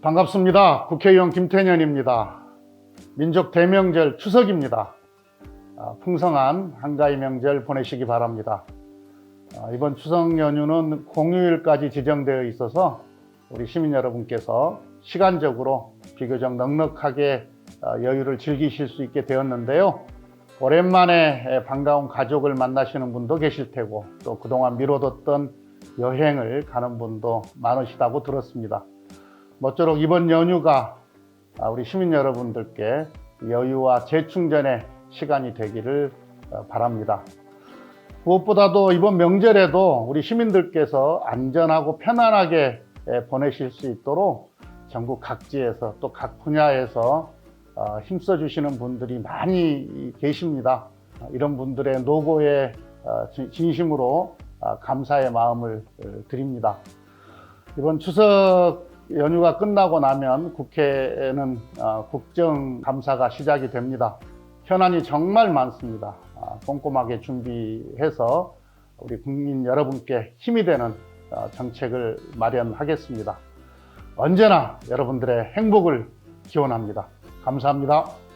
반갑습니다. 국회의원 김태년입니다. 민족 대명절 추석입니다. 아, 풍성한 한가위 명절 보내시기 바랍니다. 아, 이번 추석 연휴는 공휴일까지 지정되어 있어서 우리 시민 여러분께서 시간적으로 비교적 넉넉하게 아, 여유를 즐기실 수 있게 되었는데요. 오랜만에 반가운 가족을 만나시는 분도 계실 테고 또 그동안 미뤄뒀던 여행을 가는 분도 많으시다고 들었습니다. 모쪼록 이번 연휴가 아, 우리 시민 여러분들께 여유와 재충전의 시간이 되기를 어, 바랍니다. 무엇보다도 이번 명절에도 우리 시민들께서 안전하고 편안하게 에, 보내실 수 있도록 전국 각지에서 또 각 분야에서 어, 힘써 주시는 분들이 많이 계십니다. 어, 이런 분들의 노고에 어, 진- 진심으로 아, 감사의 마음을 어, 드립니다. 이번 추석 연휴가 끝나고 나면 국회에는 어, 국정감사가 시작이 됩니다. 현안이 정말 많습니다. 아, 꼼꼼하게 준비해서 우리 국민 여러분께 힘이 되는 어, 정책을 마련하겠습니다. 언제나 여러분들의 행복을 기원합니다. 감사합니다.